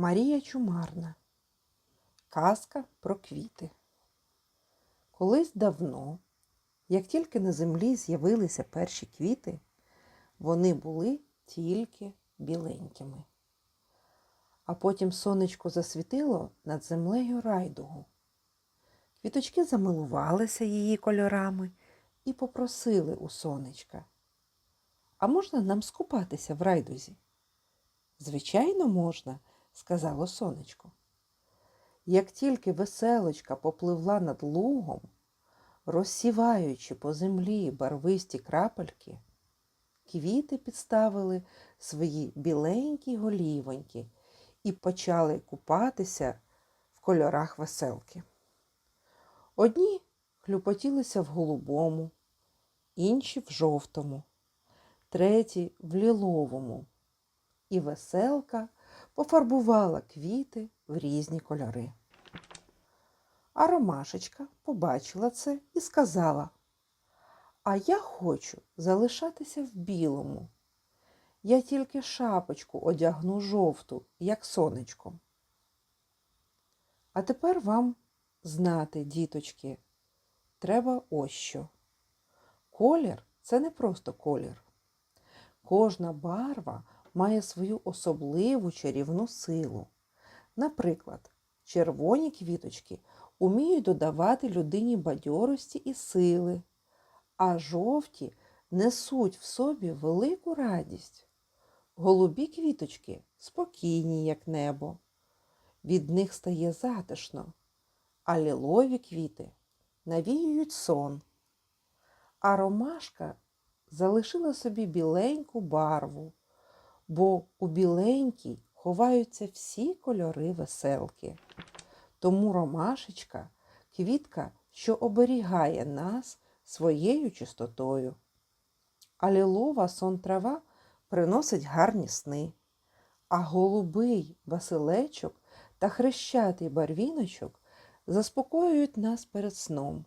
Марія Чумарна. Казка про квіти. Колись давно, як тільки на землі з'явилися перші квіти, вони були тільки біленькими. А потім сонечко засвітило над землею райдугу. Квіточки замилувалися її кольорами і попросили у сонечка. А можна нам скупатися в райдузі? Звичайно, можна, сказало сонечко. Як тільки веселочка попливла над лугом, розсіваючи по землі барвисті крапельки, квіти підставили свої біленькі голівоньки і почали купатися в кольорах веселки. Одні хлюпотілися в голубому, інші в жовтому, треті в ліловому, і веселка пофарбувала квіти в різні кольори. А Ромашечка побачила це і сказала: А я хочу залишатися в білому. Я тільки шапочку одягну жовту, як сонечко. А тепер вам знати, діточки, треба ось що. Колір це не просто колір. Кожна барва має свою особливу чарівну силу. Наприклад, червоні квіточки уміють додавати людині бадьорості і сили, а жовті несуть в собі велику радість. Голубі квіточки спокійні, як небо. Від них стає затишно, а лілові квіти навіюють сон. А ромашка залишила собі біленьку барву, бо у біленькій ховаються всі кольори веселки. Тому ромашечка квітка, що оберігає нас своєю чистотою. А лілова сон трава приносить гарні сни, а голубий василечок та хрещатий барвіночок заспокоюють нас перед сном.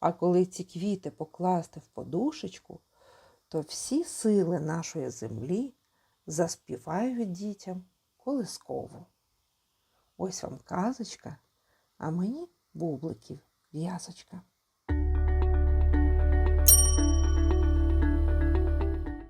А коли ці квіти покласти в подушечку, то всі сили нашої землі заспівають дітям колискову. Ось вам казочка, а мені бубликів в'язочка.